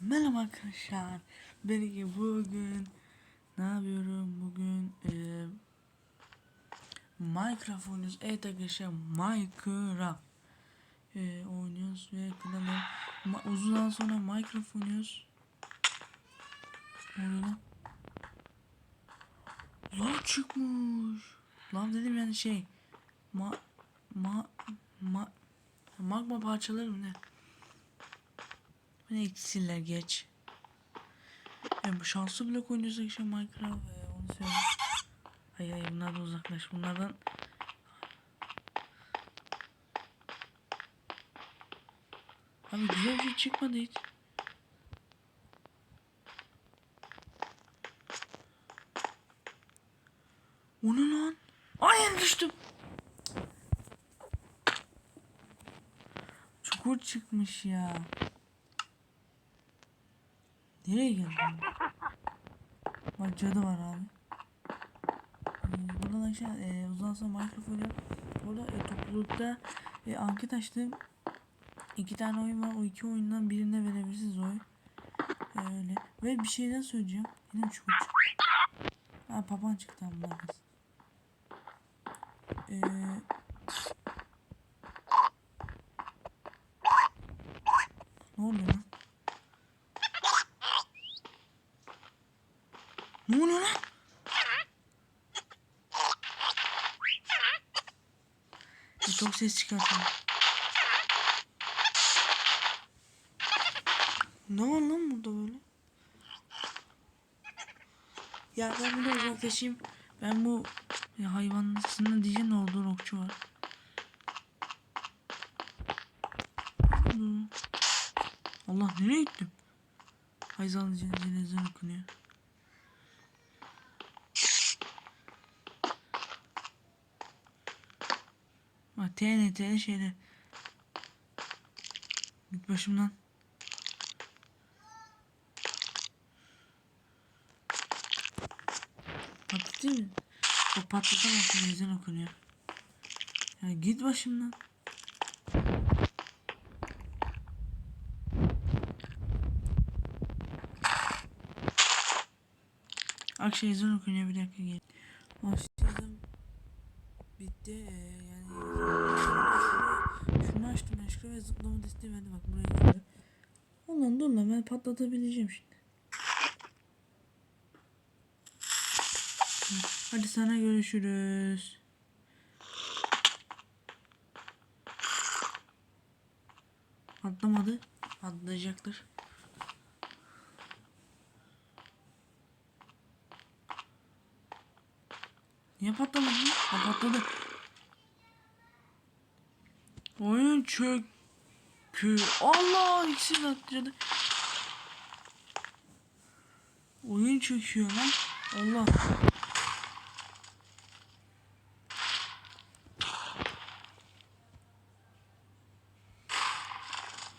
Merhaba arkadaşlar. Belki bugün ne yapıyorum? Bugün eee Minecraft oynuyoruz. Evet arkadaşlar Minecraft eee, oynuyoruz ve kanalı Ma- uzun sonra Minecraft oynuyoruz. Orada Lav çıkmış. Lav dedim yani şey ma ma ma magma parçaları mı ne? Ne iksirler geç. Yani bu şanslı blok oynuyorsak işte Minecraft e, onu söyle. Hayır hayır bunlardan uzaklaş. Bunlardan Abi güzel bir şey çıkmadı hiç. O ne lan? Ay düştüm. Çukur çıkmış ya. Nereye geldin? Bak cadı var abi. Ee, buradan aşağı e, uzun sonra Minecraft oynuyor. Burada e, toplulukta e, anket açtım. İki tane oyun var. O iki oyundan birine verebilirsiniz oy. E, öyle. Ve bir şeyden söyleyeceğim. Yine çukur çıktı. Ha papan çıktı ama bunlar kız. Eee Ne oluyor lan? Ne oluyor lan? Çok ses çıkartıyor. Ne var lan burada böyle? Ya ben de uzaklaşayım. Ben bu ya hayvanlısının diyeceğim olduğu okçu var. Allah nereye gittim? Hayzalı cenazeden okunuyor. Ha TNT şeyde. Git başımdan. Patlatayım mı? O patlatamazsın ezan okunuyor. Ya git başımdan. Akşam ezan okunuyor bir dakika gel. Başladım. Bitti ee, yani. Şunu açtım aşkı ve zıplama desteği verdi bak buraya geldim. Ondan dur lan ben patlatabileceğim şimdi. Hadi sana görüşürüz. Patlamadı. Patlayacaktır. Niye patlamadı? Ha patladı. Oyun çökü. Allah ikisi de atladı. Oyun çöküyor lan. Allah.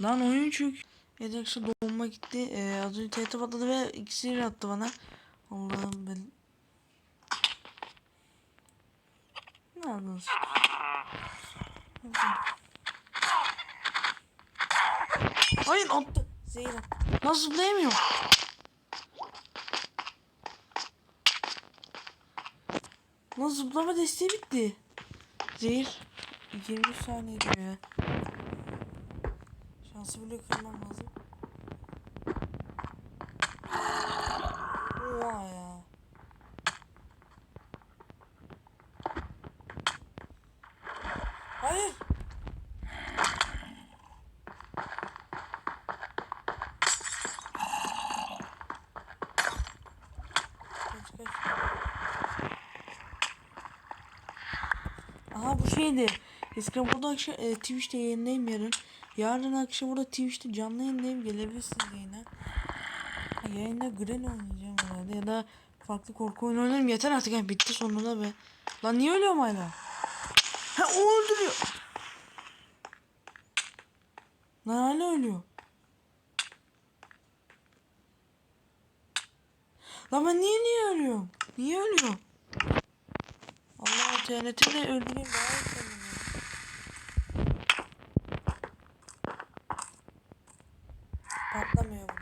Lan oyun çök. Edex'e doğuma gitti. Ee, az önce tehdit patladı ve iksir attı bana. Allah'ım ben Ne yapıyorsun? Hayır attı. Attı. Nasıl zıplayamıyor? Lan zıplama desteği bitti. Zehir. 23 saniye diyor ya. Şansı bile kırmam lazım. Oha ya. Hayır. Kaç kaç. Aha bu şeydi. Burada akşam e, Twitch'te yayındayım yarın. Yarın akşam burada Twitch'te canlı yayındayım. Gelebilirsiniz yayına. Yayında Gren oynayacağım herhalde ya da farklı korku oyunu oynarım. Yeter artık yani bitti sonunda be. Lan niye ölüyorum hala? Ha o öldürüyor. Lan hala ölüyor. Lan ben niye niye ölüyorum? Niye ölüyorum? TNT'yle öldüreyim daha iyi. Patlamıyor bu.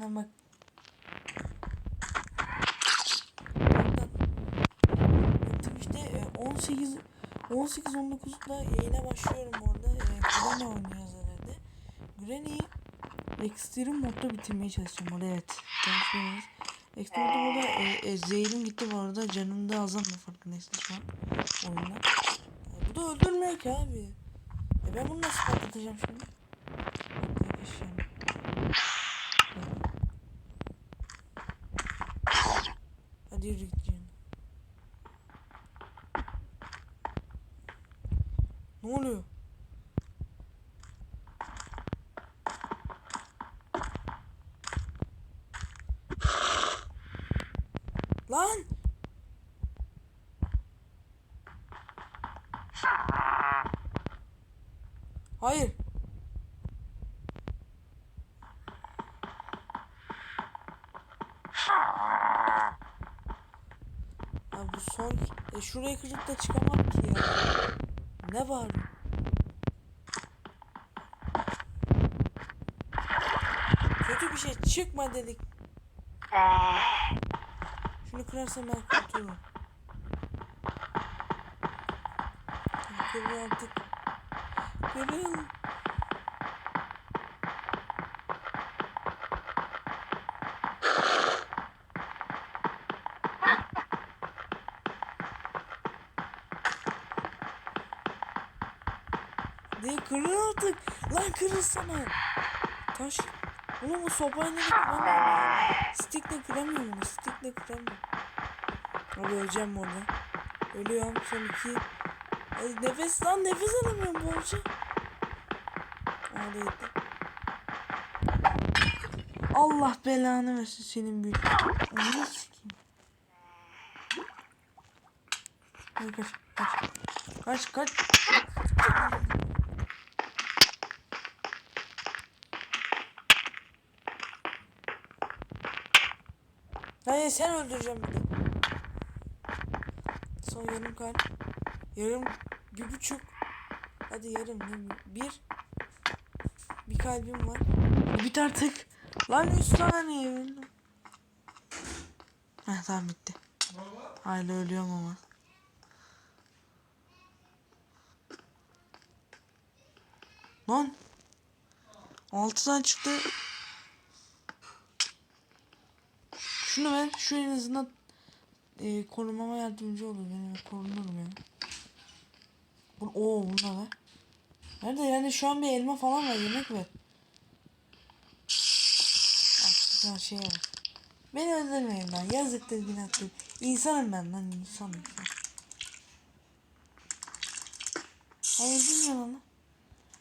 Lan bak. Twitch'te e, 18 18 19'da yayına başlıyorum orada. E, Granny oynuyoruz herhalde. Granny'yi Extreme modda bitirmeye çalışacağım orada evet. Konuşmayız. Extreme modda burada e, e, zehrim gitti bu arada. Canım da azalmıyor farkındaysanız şu an oyunda. E, bu da öldürmüyor ki abi. E ben bunu nasıl patlatacağım şimdi? Hadi yürü gideceğim. Ne oluyor? Lan! Hayır. Son... E şuraya kırıp da çıkamam ki ya. Ne var? Kötü bir şey çıkma dedik. Şunu kırarsam ben kurtulurum. Kırıl artık. Kırıl. Kırıl artık. Lan kırılsana. Taş. Oğlum bu sopayla da kıramıyorum. Stickle kıramıyorum. Stickle kıramıyorum. Abi öleceğim orada. Ölüyorum son iki. Ay, nefes lan nefes alamıyorum bu öleceğim. Orada gitti. Allah belanı versin senin büyük. Onu sikeyim. Hadi kaç kaç. Kaç kaç. Hayır sen öldüreceğim bir. Son yarım kalp. Yarım bir buçuk. Hadi yarım bir. Bir kalbim var. Bit artık. Lan üç tane öldüm. Heh tamam bitti. Hala ölüyorum ama. Lan. Altıdan çıktı. Şunu ver. Şu en azından e, korumama yardımcı olur. Benim korunurum yani. Bu, oo bunu da ver. Nerede yani şu an bir elma falan var. Yemek ver. Artık her şey var. Beni öldürmeyin lan. Yazıktır günahtır. İnsanım ben lan insanım. Hayır bilmiyorum lan.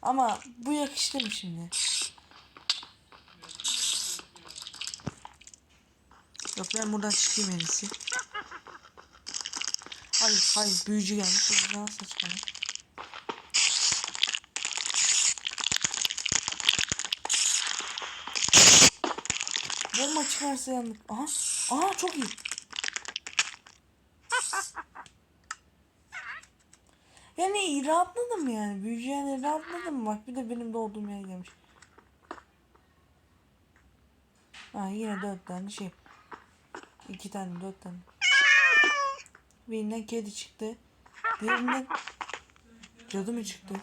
Ama bu yakıştı mı şimdi? Yok ben buradan çıkayım en iyisi. Hayır hayır büyücü gelmiş. Yüzden saçmalama. Bomba çıkarsa yandık. Aha. Aha çok iyi. Yani rahatladım yani. Büyücü yani rahatladım. Bak bir de benim doğduğum yer gelmiş. Ha yine dört tane şey. İki tane dört tane. Birinden kedi çıktı. Diğerinden cadı mı çıktı?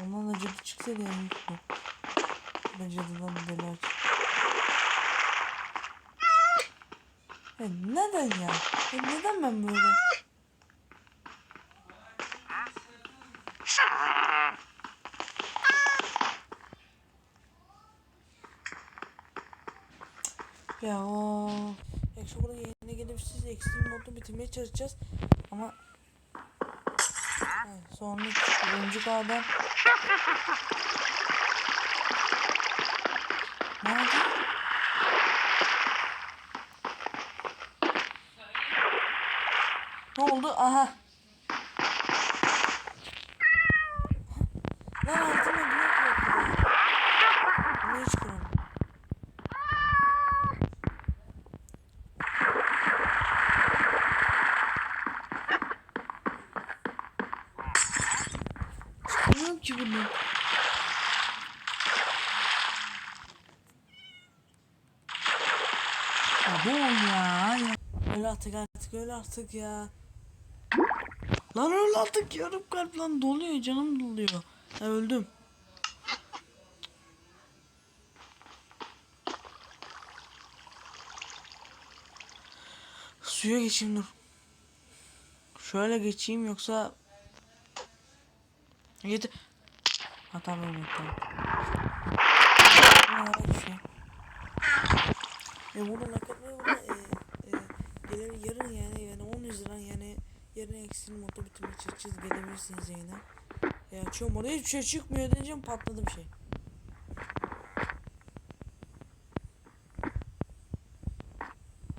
Ondan da cadı çıksaydı yani yoktu. Ben cadıdan bir bela. Ya neden ya? ya? Neden ben böyle? Ya o. Yakşı burada yayına gelip siz ekstrem modu bitirmeye çalışacağız. Ama ha, sonra oyuncu adam Ne oldu? Ne oldu? Aha. Lan altına blok yok ya. Bunu hiç kıramam. ki bunun. Ya bu ol ya. ya. Öl artık artık öl artık ya. Lan öl artık yarım kalp lan doluyor canım doluyor. Ha, öldüm. Suya geçeyim dur. Şöyle geçeyim yoksa Yeter. Ha tamam evet tamam. Ha, bir şey. E nakit ve burada e, e, gelir yarın yani yani 10 Haziran yani yarın eksil modu bitirmek çalışacağız gelebilirsiniz yayına. E açıyorum oraya hiçbir şey çıkmıyor diyeceğim patladı bir şey.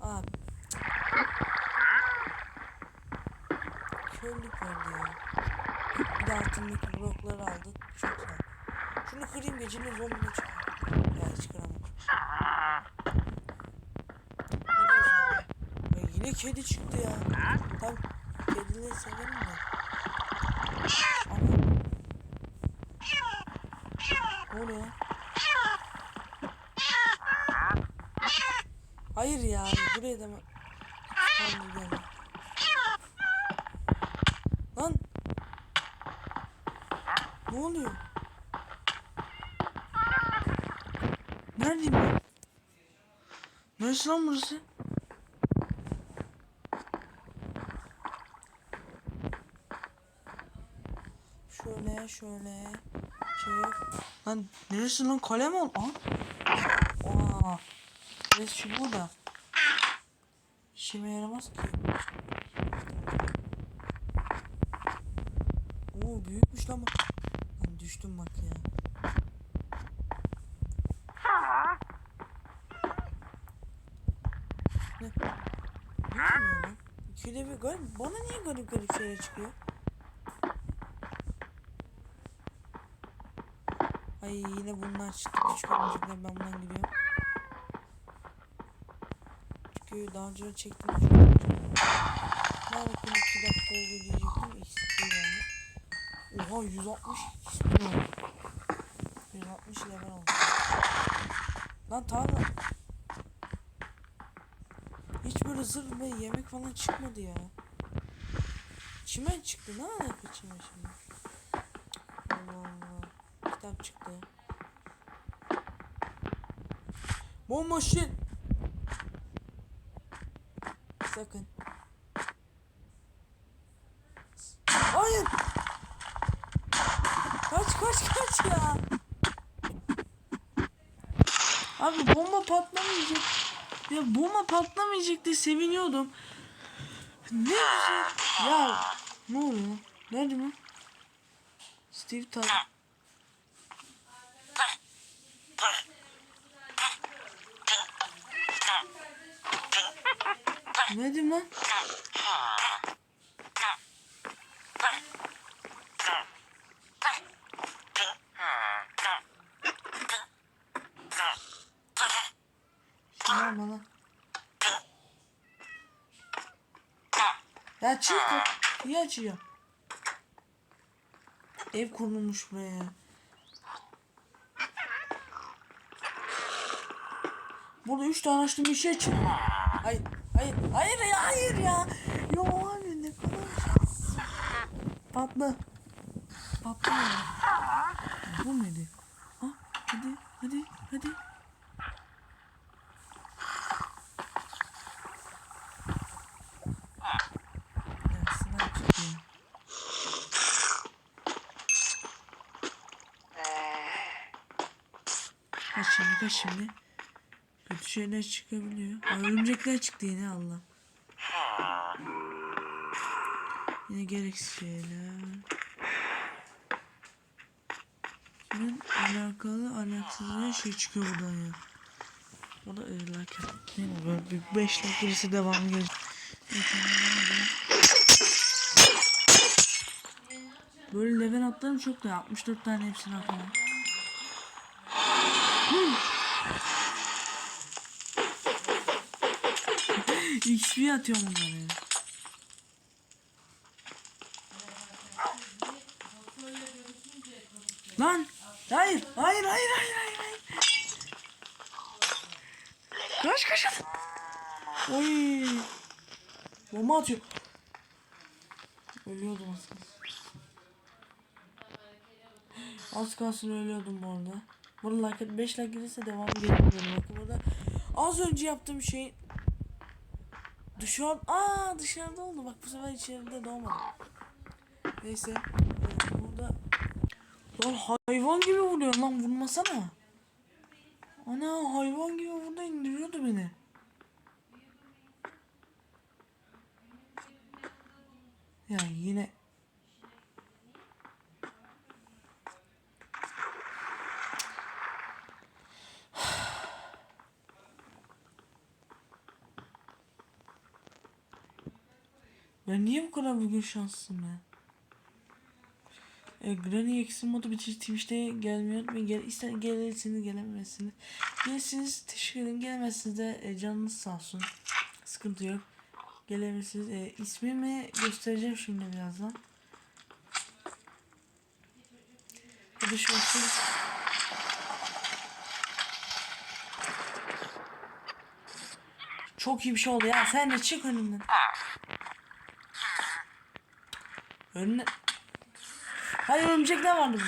Abi. Körlük verdi ya. Bir de altındaki blokları aldı. Çok güzel. Şunu kırayım gecenin zombine çıkar. Ya hiç kıramam. Ne diyorsun yine kedi çıktı ya. Tam kedileri severim de. Ama... Ne oluyor? Hayır ya buraya da mı? Tamam gidiyorum. Lan ne oluyor? Neredeyim ben? Neresi lan burası? Şöyle şöyle çık. Lan neresi lan kale mi ol? Aa. Aa. Neresi şu burada? İşime yaramaz ki. Oo büyükmüş lan bu. Lan düştüm bak ya. Ne? Ne oluyor lan? İkide bir garip. Bana niye garip garip şeyler çıkıyor? Ay yine bunlar çıktı. Küçük örümcekler ben bundan gidiyorum. Çünkü daha önce çektim. Ne yapayım 2 dakika oldu diyecektim. XP geldi. Oha 160 XP oldu. 160 level oldu. Lan tamam. Hiç böyle zırh ve yemek falan çıkmadı ya. Çimen çıktı. Ne alaka çimen şimdi? Çıktı. Bomboşin. Sakın. Hayır. Kaç kaç kaç ya. Abi bomba patlamayacak. Ya bomba patlamayacak diye seviniyordum. Ne güzel. Ya ne oluyor? Nerede mi? Steve Tar. Ne bana. Ya çık kapıyı açıyor. Ev kurulmuş buraya. Burada üç tane açtım bir şey çıktı. Hayır, hayır, hayır ya, hayır ya. Yo abi ne kadar. Patla. Patla. Bu muydu? Ha, hadi, hadi, hadi. Kaç şimdi kaç şimdi. Kötü şeyler çıkabiliyor. Aa, örümcekler çıktı yine Allah. Yine gereksiz şeyler. Bunun alakalı alaksız bir şey çıkıyor buradan ya. O da ırlaken. Ne bu böyle bir 5 dakika birisi devamı gelecek. Böyle level atlarım çok da 64 tane hepsini atalım. XP atıyorum bunları. Lan. Hayır. Hayır hayır hayır hayır. hayır. Kaç kaç. kaç. Oy. Bomba atıyor. Ölüyordum az kalsın. Az kalsın ölüyordum bu arada. Burada like 5 like gelirse devam böyle bakın burada. Az önce yaptığım şey dışarı aa dışarıda oldu bak bu sefer içeride doğmadı. Neyse burada lan hayvan gibi vuruyor lan vurmasana. Ana hayvan gibi burada indiriyordu beni. Ya yine Ben niye bu kadar bugün şanslısım ya? E, Granny X'in modu bitir Twitch'te gelmiyor unutmayın. Gel, ister gelirsiniz gelemezsiniz. Gelirsiniz teşekkür ederim. Gelemezsiniz de e, canınız sağ olsun. Sıkıntı yok. Gelebilirsiniz. E, ismimi göstereceğim şimdi birazdan. Hadi şu olsun. Çok iyi bir şey oldu ya. Sen de çık önümden. Önüne... Hayır örümcekler vardı bunda.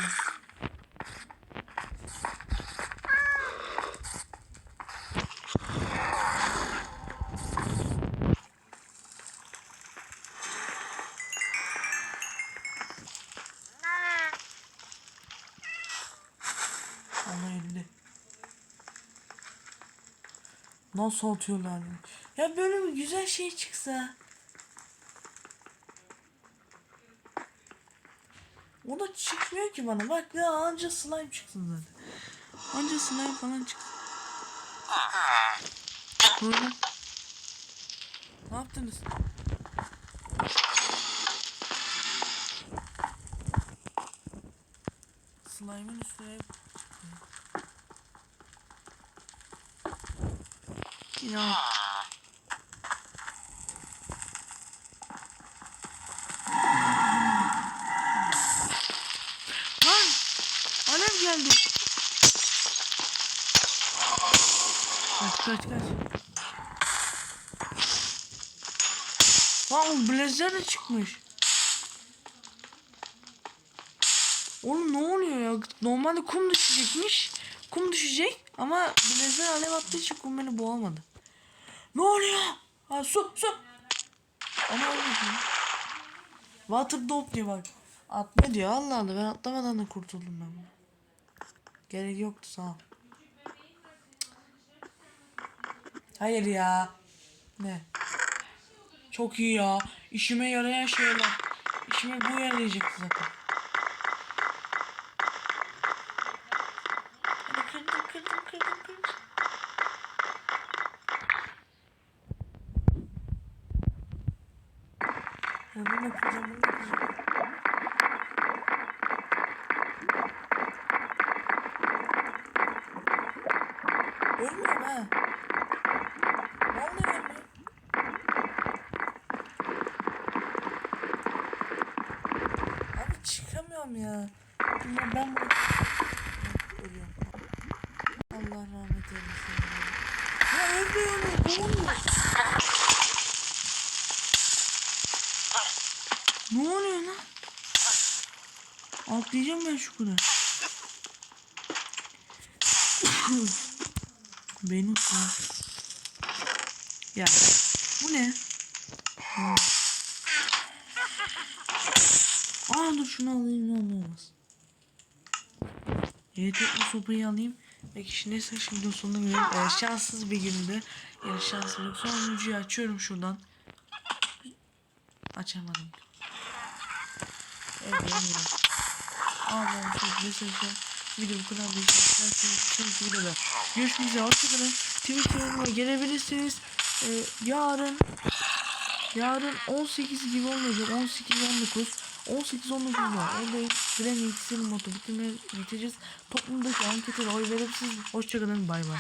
Allah elli. Nasıl atıyorlar? Ya böyle bir güzel şey çıksa. O da çıkmıyor ki bana. Bak ya anca slime çıksın zaten. Anca slime falan çıksın. Böyle. Ne yaptınız? Slime'ın üstüne Ya. Lan! Alev geldi. Kaç kaç. Lan blazer de çıkmış. Oğlum ne oluyor ya? Normalde kum düşecekmiş. Kum düşecek ama blazer alev attığı için kum beni boğamadı. Ne oluyor? Ha su su. Ama olmadı. Water dop diyor bak. Atma diyor Allah Allah ben atlamadan da kurtuldum ben. Gerek yoktu sağ ol. Hayır ya. Ne? Çok iyi ya. İşime yarayan şeyler. İşime bu yarayacaktı zaten. Hadi kırdım kırdım kırdım kırdım. Ya bunu da kıracağım bunu da kıracağım. Ölmüyorum ha. Vallahi ölmüyorum. Abi çıkamıyorum ya. Ya ben bunu... Allah rahmet eylesin. Ya ölmüyorum. Boğulmuyor. Ne oluyor lan? Atlayacağım ben şu kadar. Beni. Ya bu ne? Ha. Aa dur şunu alayım ne olmaz. Evet bu sopayı alayım. Peki şimdi neyse şimdi sonuna gelelim. Ee, şanssız bir gündü. Yani şanssızlık. Sonuncuyu açıyorum şuradan. Açamadım. Evet yani. Allah'ım çok mesajlar. Video bu kadar bir şey. Sonraki videoda. Görüşmek üzere. Hoşçakalın. Twitter'ıma gelebilirsiniz. Ee, yarın yarın 18 gibi olmayacak. 18 19 18 19 var. Orada Granny X'in modu bitirmeye biteceğiz. Toplumdaki anketlere oy verip siz hoşçakalın. Bay bay.